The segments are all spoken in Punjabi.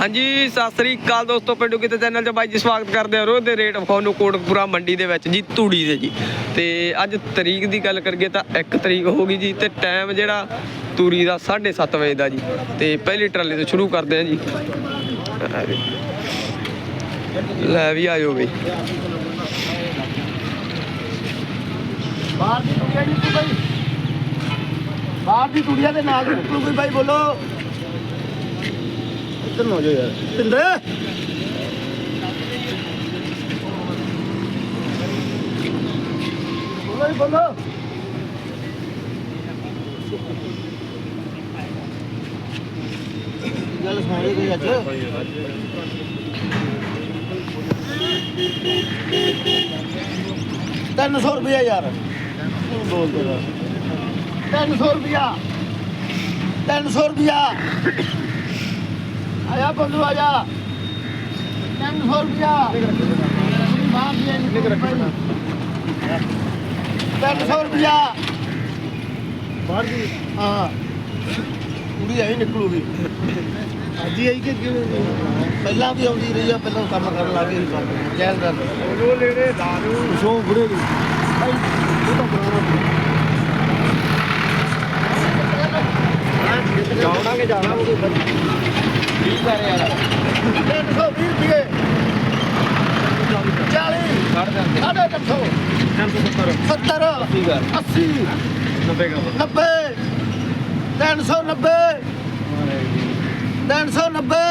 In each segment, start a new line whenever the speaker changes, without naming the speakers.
ਹਾਂਜੀ, ਸਤਿ ਸ੍ਰੀ ਅਕਾਲ ਦੋਸਤੋ, ਪਿੰਡੂ ਕਿਤੇ ਚੈਨਲ 'ਚ ਬਾਈ ਜੀ ਸਵਾਗਤ ਕਰਦੇ ਹਾਂ ਰੋਜ਼ ਦੇ ਰੇਟ ਤੁਹਾਨੂੰ ਕੋਟਕਪੂਰਾ ਮੰਡੀ ਦੇ ਵਿੱਚ ਜੀ, ਤੂੜੀ ਦੇ ਜੀ। ਤੇ ਅੱਜ ਤਰੀਕ ਦੀ ਗੱਲ ਕਰੀਏ ਤਾਂ 1 ਤਰੀਕ ਹੋ ਗਈ ਜੀ ਤੇ ਟਾਈਮ ਜਿਹੜਾ ਤੂੜੀ ਦਾ 7:30 ਵਜੇ ਦਾ ਜੀ। ਤੇ ਪਹਿਲੀ ਟਰਾਲੀ ਤੋਂ ਸ਼ੁਰੂ ਕਰਦੇ ਹਾਂ ਜੀ। ਲੈ ਵੀ ਆਇਓ ਬਈ।
ਬਾਹਰ ਦੀ ਟੁੜੀਆ ਨਹੀਂ ਬਾਈ। ਬਾਹਰ ਦੀ ਟੁੜੀਆ ਦੇ ਨਾਲ ਕੋਈ ਬਾਈ, ਬੋਲੋ। ਇੱਧਰ ਨੂੰ ਹੋ ਜਾਓ ਯਾਰ ਤਿੰਦੇ ਬੋਲੋ ਜੀ ਬੋਲੋ ਗੱਲ ਸੁਣਾਏ ਕੋਈ ਅੱਜ ਤਿੰਨ ਸੌ ਰੁਪਇਆ ਯਾਰ ਬੋਲ ਦੇ ਤਿੰਨ ਸੌ ਰੁਪਇਆ ਤਿੰਨ ਸੌ ਰੁਪਇਆ ਆਇਆ ਬੰਦੂ ਆਇਆ ਤਿੰਨ ਸੌ ਰੁਪਇਆ। ਮਾਂ ਨਿਕ ਰੱਖਣਾ ਤਿੰਨ ਸੌ ਰੁਪਇਆ। ਬਾਹਰ ਦੀ? ਹਾਂ। ਕੁੜੀ ਆਈ ਨਿਕਲੂਗੀ। ਅੱਜ ਹੀ ਆਈ ਕਿ ਪਹਿਲਾਂ ਵੀ ਆਉਂਦੀ ਰਹੀ ਆ ਪਹਿਲਾਂ ਕੰਮ ਕਰਨ ਲੱਗ ਗਈ ਜੈਲ ਦਾ। ਉਹ ਲੈਣੇ ਦਾਰੂ ਸੋ ਬੁੜੇ ਦੀ ਭਾਈ ਉਹ ਤਾਂ ਬਰਾਬਰ ਜਾਉਣਾਗੇ ਜਾਣਾ ਉਹ ਕੋਈ ਕੀ ਕਰ 320 ਰੁਪਏ 40 ਕੱਢ ਦਿੰਦੇ ਸਾਢੇ 300 370 70 80 90 90 390 390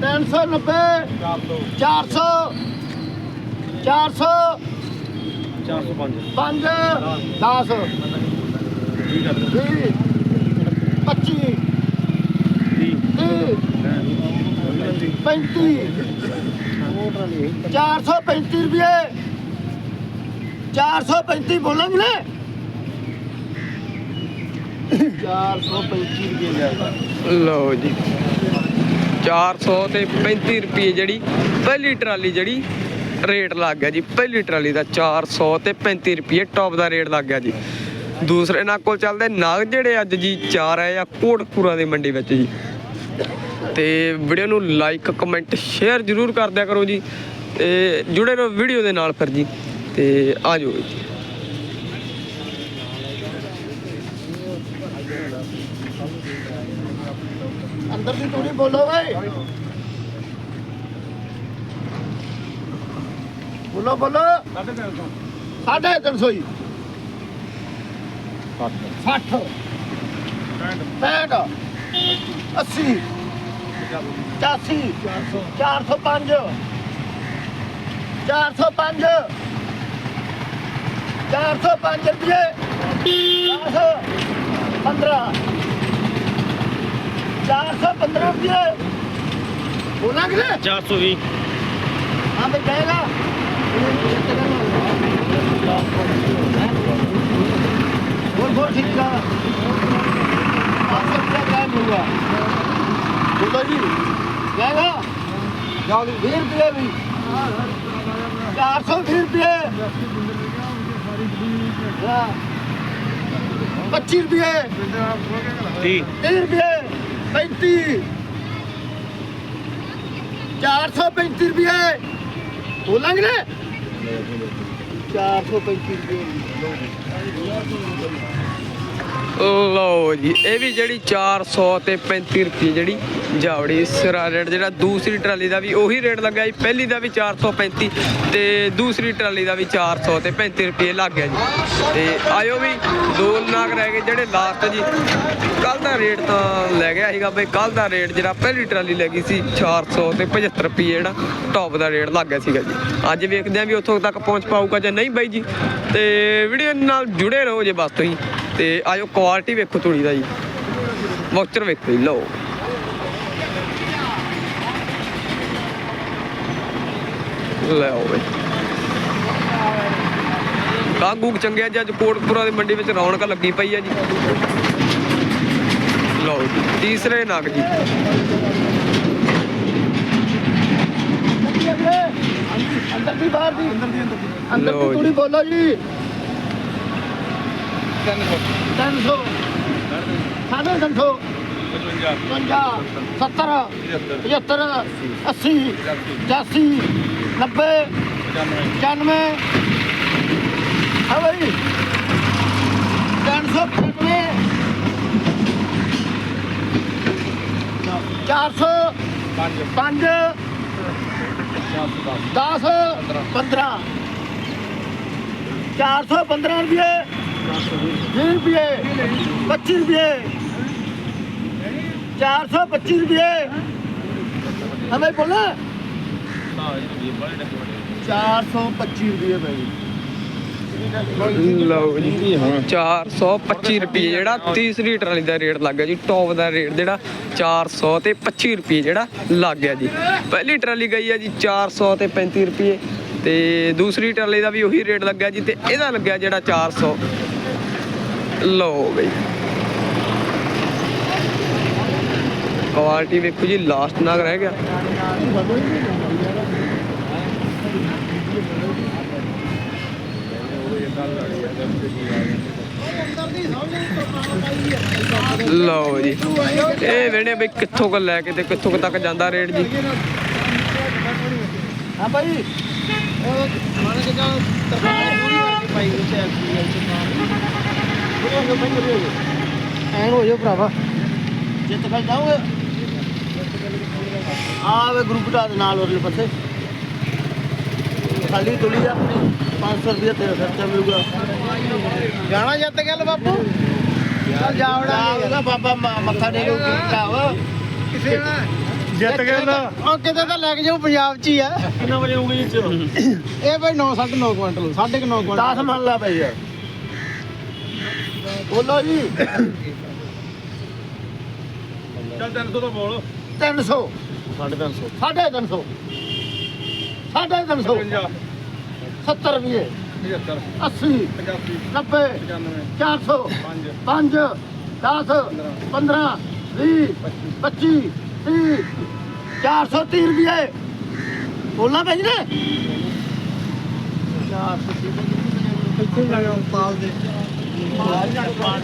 390 400 400 5 10 ਵੀਹ, ਪੱਚੀ ਚਾਰ
435 ਤੇ 35 ਰੁਪਏ ਜਿਹੜੀ ਪਹਿਲੀ ਟਰਾਲੀ ਜਿਹੜੀ ਰੇਟ ਲੱਗ ਗਿਆ ਜੀ। ਪਹਿਲੀ ਟਰਾਲੀ ਦਾ ਚਾਰ 400 ਤੇ 35 ਰੁਪਏ ਟੌਪ ਦਾ ਰੇਟ ਲੱਗ ਗਿਆ ਜੀ। ਦੂਸਰੇ ਨਾਲ ਕੋਲ ਚੱਲਦੇ ਨਗ ਜਿਹੜੇ ਅੱਜ ਜੀ ਚਾਰ ਆਏ ਆ ਕੋਟਪੂਰਾ ਦੀ ਮੰਡੀ ਵਿੱਚ ਜੀ। ਤੇ ਵੀਡੀਓ ਨੂੰ ਲਾਈਕ ਕਮੈਂਟ ਸ਼ੇਅਰ ਜਰੂਰ ਕਰ ਦਿਆ ਕਰੋ ਜੀ ਤੇ ਜੁੜੇ ਰਹੋ ਵੀਡੀਓ ਦੇ ਨਾਲ ਫਿਰ ਜੀ ਤੇ ਆ ਜਾਓ ਜੀ।
ਅੰਦਰ ਦੀ ਤੂੜੀ ਬੋਲੋ ਓਏ ਬੋਲੋ ਬੋਲੋ। ਸਾਢੇ ਤਿੰਨ ਸੌ ਹੀ 60 65 80 85 405 405 405 ਰੁਪਏ 10 15 415 ਰੁਪਏ ਬੋਲਾਂਗੇ ਨਾ
420
ਹਾਂ ਤੇ ਕਹੇਗਾ बोल बोल ठीक है आप सब क्या टाइम हुआ ਬੋਲੋ ਜੀ। ਜਾਗਾ ਜਾ ਲੋ 20 ਰੁਪਏ ਵੀ।
420
ਰੁਪਏ। ਹਾਂ। 25 ਰੁਪਏ। 30 ਰੁਪਏ। 35 435 ਰੁਪਏ। ਬੋਲਾਂਗੇ ਨਾ। 435 ਰੁਪਏ।
ਲਓ ਜੀ, ਇਹ ਵੀ ਜਿਹੜੀ 400 ਤੇ 35 ਰੁਪਏ ਜਿਹੜੀ ਜਾਵੜੀ ਸਿਰਾ ਰੇਟ, ਜਿਹੜਾ ਦੂਸਰੀ ਟਰਾਲੀ ਦਾ ਵੀ ਉਹੀ ਰੇਟ ਲੱਗਾ ਜੀ, ਪਹਿਲੀ ਦਾ ਵੀ 435 ਤੇ ਦੂਸਰੀ ਟਰਾਲੀ ਦਾ ਵੀ 400 ਤੇ 35 ਰੁਪਏ ਲੱਗ ਗਿਆ ਜੀ। ਤੇ ਆਇਓ ਵੀ, ਦੋ ਨਾਗ ਰਹਿ ਗਏ ਜਿਹੜੇ ਲਾਸਟ ਜੀ। ਕੱਲ ਦਾ ਰੇਟ ਤਾਂ ਲੈ ਗਿਆ ਸੀਗਾ ਬਈ ਕੱਲ ਦਾ ਰੇਟ ਜਿਹੜਾ ਪਹਿਲੀ ਟਰਾਲੀ ਲੈ ਗਈ ਸੀ 400 ਤੇ 75 ਰੁਪਏ ਜਿਹੜਾ ਟੌਪ ਦਾ ਰੇਟ ਲੱਗ ਗਿਆ ਸੀਗਾ ਜੀ। ਅੱਜ ਵੇਖਦੇ ਆਂ ਵੀ ਉੱਥੋਂ ਤੱਕ ਪਹੁੰਚ ਪਾਊਗਾ ਜਾਂ ਨਹੀਂ ਬਾਈ ਜੀ। ਤੇ ਵੀਡੀਓ ਨਾਲ ਜੁੜੇ ਰਹੋ ਜੇ ਬਸ ਤੁਸੀਂ। ਤੇ ਆਜੋ ਕੁਆਲਿਟੀ ਵੇਖੋ ਤੂੜੀ ਦਾ ਜੀ ਮੌਕਚਰ ਵੇਖੋ ਜੀ ਲਓ। ਲੈ ਆਓ ਬਈ। ਕਾਂਗੂਕ ਚੰਗੇ ਅੱਜ ਅੱਜ ਕੋਟਪੁਰਾ ਦੀ ਮੰਡੀ ਵਿੱਚ ਰੌਣਕ ਲੱਗੀ ਪਈ ਹੈ ਜੀ। ਲਓ ਜੀ ਤੀਸਰੇ ਨਗ ਜੀ।
ਅੰਦਰ ਦੀ ਬਾਹਰ ਦੀ। ਅੰਦਰ ਦੀ ਅੰਦਰ
ਲਓ
ਦੀ।
ਜੀ।
ਥੋੜੀ ਬੋਲੋ ਜੀ। 300 ਸਾਢੇ 300 50 70 75 80 85 90 95 ਹਾਂ ਭਾਈ 395 400 5 10 15 415 ਰੁਪਏ। 20 ਰੁਪਏ। 25 ਰੁਪਏ 425 ਰੁਪਏ। ਹਮੇ ਬੋਲਾ। 425 ਰੁਪਏ ਭਾਈ
ਲਓ ਜੀ 425 ਰੁਪਏ ਜਿਹੜਾ ਤੀਸਰੀ ਟਰਾਲੀ ਦਾ ਰੇਟ ਲੱਗ ਗਿਆ ਜੀ ਟੌਪ ਦਾ ਰੇਟ ਜਿਹੜਾ 400 ਤੇ 25 ਰੁਪਏ ਜਿਹੜਾ ਲੱਗ ਗਿਆ ਜੀ। ਪਹਿਲੀ ਟਰਾਲੀ ਗਈ ਹੈ ਜੀ 400 ਤੇ 35 ਰੁਪਏ ਤੇ ਦੂਸਰੀ ਟਰਾਲੀ ਦਾ ਵੀ ਉਹੀ ਰੇਟ ਲੱਗਿਆ ਜੀ ਤੇ ਇਹਦਾ ਲੱਗਿਆ ਜਿਹੜਾ 400 ਲਓ ਬਈ। ਕੁਆਲਿਟੀ ਵੇਖੋ ਜੀ ਲਾਸਟ ਨਾਗ ਰਹਿ ਗਿਆ। ਲਓ ਜੀ। ਇਹ ਵੇਣੇ ਬਈ ਕਿੱਥੋਂ ਕੁ ਲੈ ਕੇ ਤੇ ਕਿੱਥੋਂ ਕੁ ਤੱਕ ਜਾਂਦਾ ਰੇਟ ਜੀ।
ਹਾਂ ਭਾਈ। ਉਹ ਮਾਨੇ ਕਿ ਜਾਂ ਤਰਪਾਲ ਪੂਰੀ ਪਾਈ ਵਿੱਚ ਐਕਸੀਐਲ ਐਨ ਹੋ ਜਾਓ ਭਰਾਵਾ। ਜਿੱਤ ਫਿਰ ਜਾਓਗੇ। ਆ ਵੇ ਗਰੁੱਪ ਦਾ ਨਾਲ ਉਹਦੇ ਪਾਸੇ ਖਾਲੀ ਤੁਲੀ ਆਪਣੀ 500 ਰੁਪਏ ਤੇਰਾ ਖਰਚਾ ਮਿਲੂਗਾ। ਜਾਣਾ ਜਿੱਤ ਗੱਲ ਬਾਪੂ। ਚੱਲ ਜਾਵੜਾ ਬਾਬਾ ਮ- ਮੱਥਾ ਟੇਕੋ ਕੀਤਾ ਵਾ। ਕਿਸੇ
ਜਿੱਤ ਗਏ ਨਾ
ਉਹ ਕਿਤੇ ਤਾਂ ਲੈ ਕੇ ਜਾਓ ਪੰਜਾਬ ਚ ਹੀ ਆ।
ਕਿੰਨਾ ਵਜੇ ਆਉਂਗੇ ਜੀ
ਇਹ ਭਾਈ 9 9.5 ਕੁਇੰਟਲ 9.5 ਕੁਇੰਟਲ। 10 ਮੰਨ ਲਾ ਭਾਈ ਯਾਰ ਬੋਲੋ ਜੀ।
ਚੱਲ 300 ਤੋਂ ਬੋਲ।
300
350
350 350 70 ਰੁਪਏ
75
80
85
90
95
400
5
5 10 15 20 25 30 430 ਰੁਪਏ ਬੋਲਣਾ ਭਾਈ ਨੇ? 430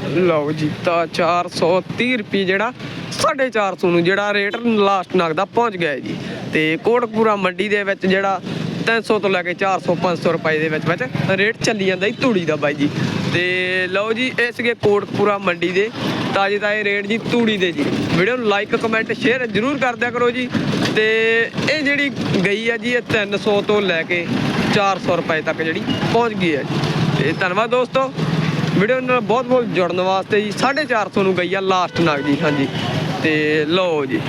ਲਓ ਜੀ, ਤਾਂ 430 ਰੁਪਏ ਜਿਹੜਾ 450 ਨੂੰ ਜਿਹੜਾ ਰੇਟ ਲਾਸਟ ਨਗ ਦਾ ਪਹੁੰਚ ਗਿਆ ਜੀ। ਤੇ ਕੋਟਕਪੂਰਾ ਮੰਡੀ ਦੇ ਵਿੱਚ ਜਿਹੜਾ 300 ਤੋਂ ਲੈ ਕੇ 400 500 ਰੁਪਏ ਦੇ ਵਿੱਚ ਵਿੱਚ ਰੇਟ ਚੱਲੀ ਜਾਂਦਾ ਜੀ ਤੂੜੀ ਦਾ ਬਾਈ ਜੀ। ਤੇ ਲਓ ਜੀ, ਇਹ ਸੀਗੇ ਕੋਟਕਪੂਰਾ ਮੰਡੀ ਦੇ ਤਾਜ਼ੇ ਤਾਜ਼ੇ ਰੇਟ ਜੀ ਤੂੜੀ ਦੇ ਜੀ। ਵੀਡੀਓ ਨੂੰ ਲਾਈਕ ਕਮੈਂਟ ਸ਼ੇਅਰ ਜਰੂਰ ਕਰ ਦਿਆ ਕਰੋ ਜੀ। ਤੇ ਇਹ ਜਿਹੜੀ ਗਈ ਹੈ ਜੀ, ਇਹ 300 ਤੋਂ ਲੈ ਕੇ 400 ਰੁਪਏ ਤੱਕ ਜਿਹੜੀ ਪਹੁੰਚ ਗਈ ਹੈ ਜੀ। ਤੇ ਧੰਨਵਾਦ ਦੋਸਤੋ। ਵੀਡੀਓ ਨਾਲ ਬਹੁਤ ਬਹੁਤ ਜੁੜਨ ਵਾਸਤੇ ਜੀ 450 ਨੂੰ ਗਈ ਆ ਲਾਸਟ ਨਾਗ ਜੀ ਹਾਂਜੀ। ਤੇ ਲਓ ਜੀ।